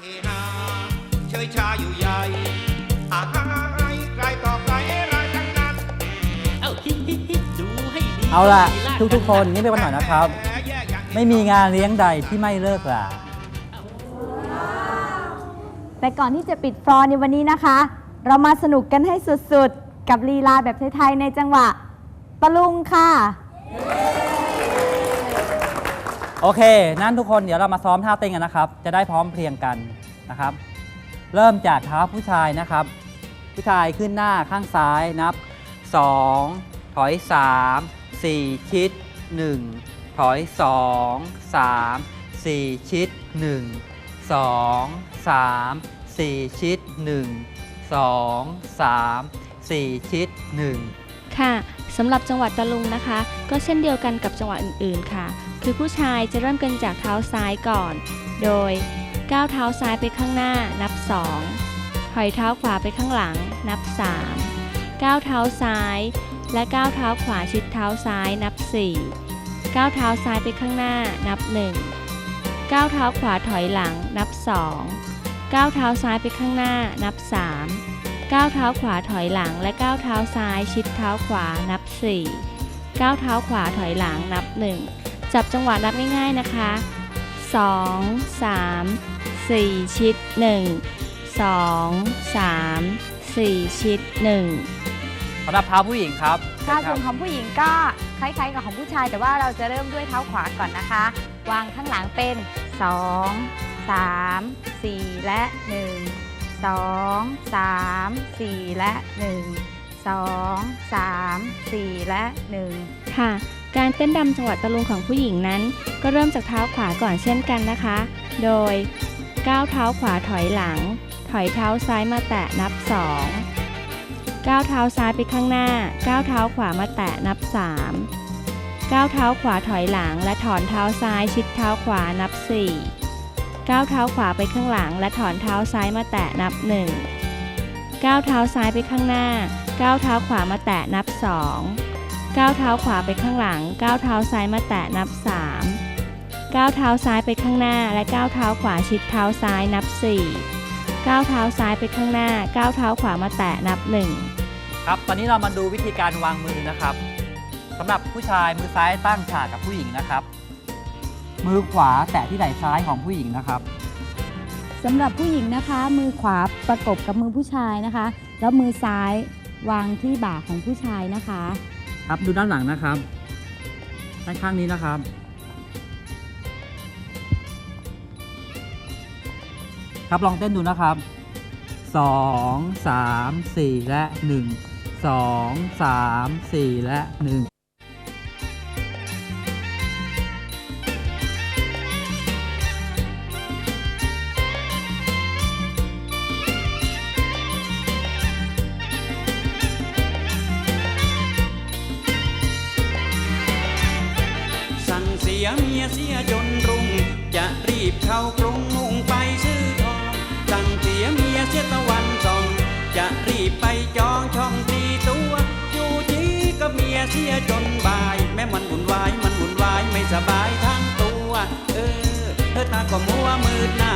เฮฮาเชยชาอยู่ใหญ่อาหายใครต่อใครรายทั้งนั้นเอ้าฮิฮิฮิดูให้ดีเอาล่ะลีลาทุกๆคนนี่เป็นวันหน่อยนะครับ ไม่มีงานเลี้ยงใดที่ไม่เลิกลาแต่ก่อนที่จะปิดฟลอร์ในวันนี้นะคะ เรามาสนุกกันให้สุดๆ กับลีลาแบบไทยๆในจังหวะตะลุงค่ะ โอเค นั่นทุกคนเดี๋ยวเรามาซ้อมท่าเต้นกันนะครับ จะได้พร้อมเพรียงกันนะครับ เริ่มจากเท้าผู้ชายนะครับ ผู้ชายขึ้นหน้าข้างซ้ายนับ 2 ถอย 3 4 ชิด 1 ถอย 2 3 4 ชิด 1 2 3 4 ชิด 1 2 3 4 ชิด 1 ค่ะสำหรับจังหวัดตะลุงนะคะ ก็เช่นเดียวกันกับจังหวัดอื่นๆค่ะ คือผู้ชายจะเริ่มกันจากเท้าซ้ายก่อน โดยก้าวเท้าซ้ายไปข้างหน้านับ 2 ถอยเท้าขวาไปข้างหลังนับ 3 ก้าวเท้าซ้าย และก้าวเท้าขวาชิดเท้าซ้ายนับ 4 ก้าวเท้าซ้ายไปข้างหน้านับ 1 ก้าวเท้าขวาถอยหลังนับ 2 ก้าวเท้าซ้ายไปข้างหน้านับ 3 ก้าวเท้าขวาถอยหลังและก้าวเท้าซ้ายชิดเท้าขวานับ 4 ก้าวเท้าขวาถอยหลังนับ 1 จับจังหวะนับง่ายๆนะคะ 2 3 4 ชิด 1 2 3 4 ชิด 1 สำหรับเท้าผู้หญิงครับค่ะเชิส่ญวนคขรับองผู้หญิงก็คล้ายๆกับของผู้ชาย แต่ว่าเราจะเริ่มด้วยเท้าขวาก่อนนะคะ วางข้างหลังเป็น 2 3 4 และ 1 2 3 4 และ 1 2 3 4 และ 1 ค่ะ การเต้นดำจังหวัดตะลุงของผู้หญิงนั้น ก็เริ่มจากเท้าขวาก่อนเช่นกันนะคะ โดยก้าวเท้าขวาถอยหลัง ถอยเท้าซ้ายมาแตะนับ 2 ก้าวเท้าซ้ายไปข้างหน้า ก้าวเท้าขวามาแตะนับ 3 ก้าวเท้าขวาถอยหลัง และถอนเท้าซ้ายชิดเท้าขวานับ 4 ก้าวเท้าขวาไปข้างหลัง และถอนเท้าซ้ายมาแตะนับ 1 ก้าวเท้าซ้ายไปข้างหน้า ก้าวเท้าขวามาแตะนับ 2 ก้าวเท้าขวาไปข้างหลัง ก้าวเท้าซ้ายมาแตะนับ 3 ก้าวเท้าซ้ายไปข้างหน้า และก้าวเท้าขวาชิดเท้าซ้ายนับ 4 ก้าวเท้าซ้ายไปข้างหน้า ก้าวเท้าขวามาแตะนับ 1 ครับ ตอนนี้เรามาดูวิธีการวางมือนะครับสำหรับผู้ชายมือซ้ายตั้งฉากกับผู้หญิงนะครับ มือขวาแตะที่ไหล่ซ้ายของผู้หญิงนะครับ สำหรับผู้หญิงนะคะ มือขวาประกบกับมือผู้ชายนะคะ แล้วมือซ้ายวางที่บ่าของผู้ชายนะคะ ครับดูด้านหลังนะครับด้านข้างนี้นะครับ ครับลองเต้นดูนะครับ 2 3 4 และ 1 2 3 4 และ 1 เมียเสียจนรุ่ง จะรีบเข้ากรุงมุ่งไปซื้อทองสั่งเสียเมียเสียตะวันส่อง จะรีบไปจองช่องตีตัวอยู่จีก็เมียเสียจนบ่าย แม้มันวุ่นวายมันวุ่นวายไม่สบายทั้งตัว เออเธอตาก็มัวมืดหน้า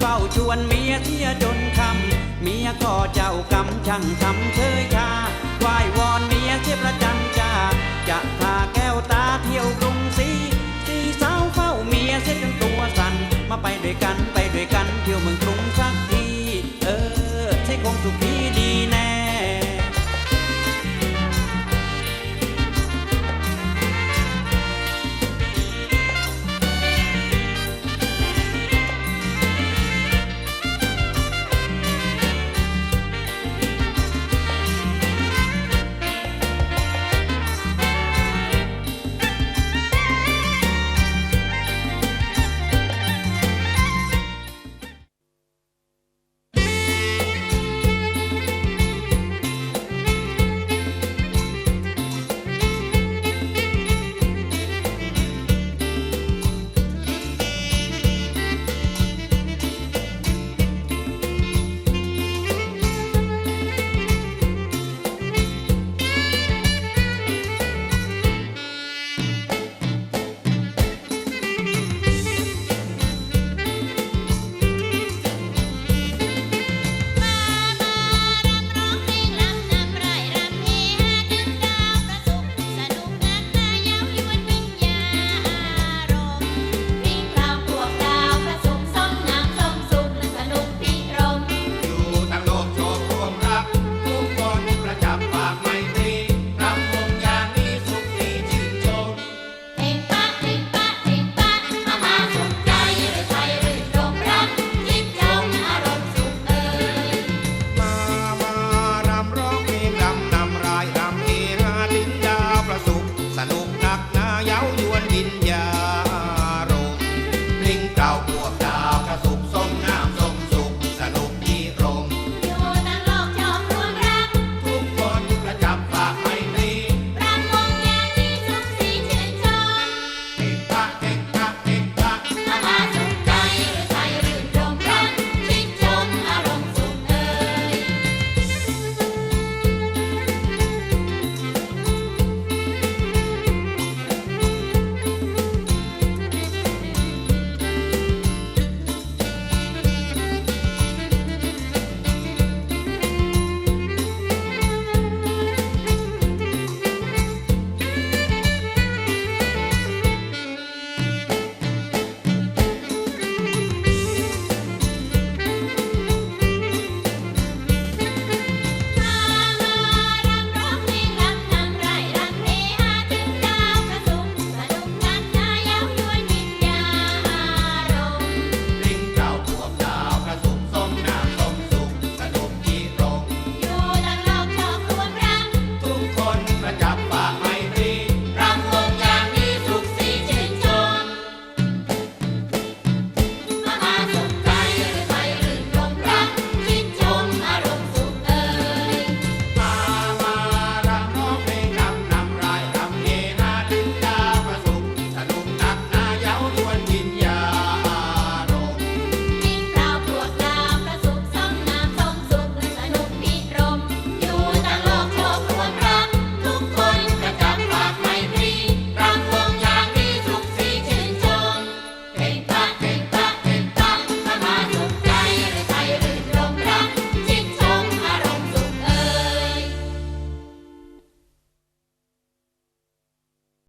เฝ้าชวนเมียเสียจนคำเมียก็เจ้ากรรมช่างทำเชยชาไหว้วอนเมียเสียประจันจ้าจะพาแก้วตาเที่ยวกรุง เมียเสียจนตัวสั่นมาไปด้วยกันไปด้วยกันเที่ยวเมืองกรุง